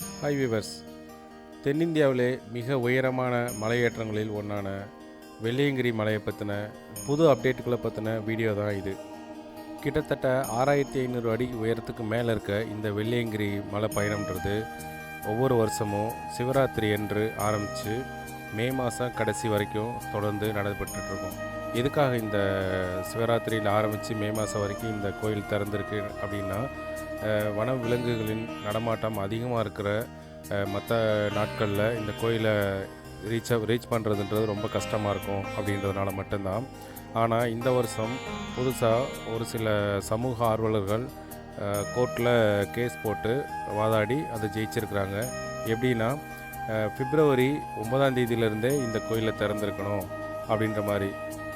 Hi viewers தென்னிந்தியாவிலே மிக உயரமான மலையேற்றங்களில் ஒன்றான வெள்ளையங்கிரி மலையை பற்றின புது அப்டேட்டுகளை பற்றின வீடியோ தான் இது. கிட்டத்தட்ட ஆறாயிரத்தி ஐநூறு அடி உயரத்துக்கு மேலே இருக்க இந்த வெள்ளியங்கிரி மலை பயணம்ன்றது ஒவ்வொரு வருஷமும் சிவராத்திரி என்று ஆரம்பித்து மே மாதம் கடைசி வரைக்கும் தொடர்ந்து நடைபெற்றுட்ருக்கும் எதுக்காக இந்த சிவராத்திரியில் ஆரம்பித்து மே மாதம் வரைக்கும் இந்த கோயில் திறந்திருக்கு அப்படின்னா வன விலங்குகளின் நடமாட்டம் அதிகமாக இருக்கிற மற்ற நாட்களில் இந்த கோயிலை ரீச் ரீச் பண்ணுறதுன்றது ரொம்ப கஷ்டமாக இருக்கும் அப்படின்றதுனால மட்டும்தான். ஆனால் இந்த வருஷம் புதுசாக ஒரு சில சமூக ஆர்வலர்கள் கோர்ட்டில் கேஸ் போட்டு வாதாடி அதை ஜெயிச்சிருக்கிறாங்க. எப்படின்னா பிப்ரவரி ஒன்பதாம் தேதியிலேருந்தே இந்த கோயிலை திறந்துருக்கணும் அப்படின்ற மாதிரி.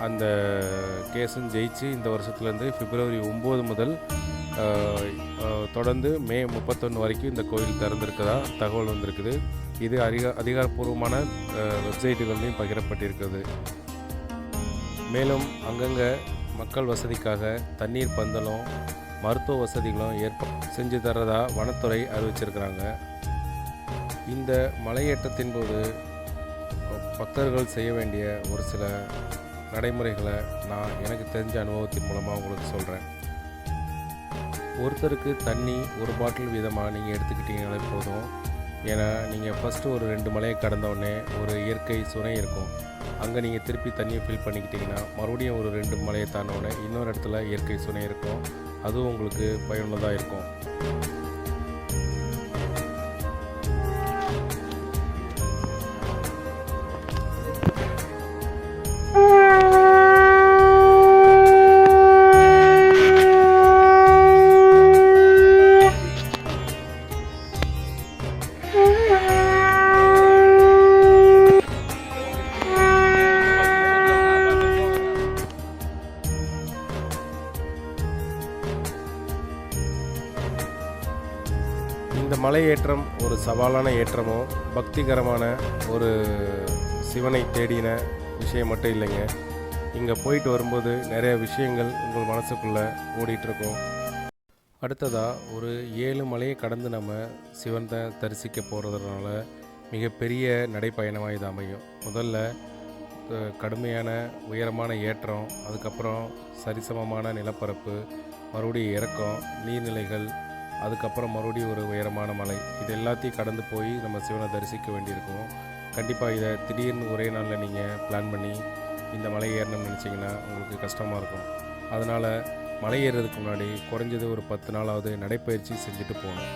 அந்த கேஸும் ஜெயிச்சு இந்த வருஷத்துலேருந்து பிப்ரவரி ஒம்பது முதல் தொடர்ந்து மே முப்பத்தொன்று வரைக்கும் இந்த கோயில் திறந்திருக்கிறதா தகவல் வந்திருக்குது. இது அதிக அதிகாரப்பூர்வமான வெப்சைட்டுகள்லையும் பகிரப்பட்டிருக்கிறது. மேலும் அங்கங்கே மக்கள் வசதிக்காக தண்ணீர் பந்தலும் மருத்துவ வசதிகளும் ஏற்ப செஞ்சு தர்றதா வனத்துறை அறிவிச்சிருக்கிறாங்க. இந்த மலையேற்றத்தின் போது பக்தர்கள் செய்ய வேண்டிய ஒரு சில நடைமுறைகளை நான் எனக்கு தெரிஞ்ச அனுபவத்தின் மூலமாக உங்களுக்கு சொல்கிறேன் ஒருத்தருக்கு தண்ணி ஒரு பாட்டில் வீதமாக நீங்கள் எடுத்துக்கிட்டீங்கனாலே போதும். ஏன்னா நீங்கள் ஃபஸ்ட்டு ஒரு ரெண்டு மலையை கடந்தோடனே ஒரு இயற்கை சுனை இருக்கும். அங்கே நீங்கள் திருப்பி தண்ணியை ஃபில் பண்ணிக்கிட்டிங்கன்னா மறுபடியும் ஒரு ரெண்டு மலையை தாண்டோடனே இன்னொரு இடத்துல இயற்கை சுனை இருக்கும். அதுவும் உங்களுக்கு பயனுள்ளதாக இருக்கும். இந்த மலை ஏற்றம் ஒரு சவாலான ஏற்றமோ பக்திகரமான ஒரு சிவனை தேடின விஷயம் மட்டும் இல்லைங்க. இங்கே போயிட்டு வரும்போது நிறைய விஷயங்கள் உங்கள் மனசுக்குள்ளே ஓடிட்டுருக்கோம் அடுத்ததாக ஒரு ஏழு மலையை கடந்து நம்ம சிவனை தரிசிக்க போகிறதுனால மிகப்பெரிய நடைப்பயணமாக இது அமையும். முதல்ல கடுமையான உயரமான ஏற்றம் அதுக்கப்புறம் சரிசமமான நிலப்பரப்பு மறுபடியும் இறக்கம் நீர்நிலைகள் அதுக்கப்புறம் மறுபடியும் ஒரு உயரமான மலை. இது எல்லாத்தையும் கடந்து போய் நம்ம சிவனை தரிசிக்க வேண்டியிருக்கும். கண்டிப்பாக இதை திடீர்னு ஒரே நாளில் நீங்கள் பிளான் பண்ணி இந்த மலை ஏறணும்னு நினச்சிங்கன்னா உங்களுக்கு கஷ்டமாக இருக்கும். அதனால் மலை ஏறுறதுக்கு முன்னாடி குறைஞ்சது ஒரு பத்து நாளாவது நடைப்பயிற்சி செஞ்சுட்டு போகணும்.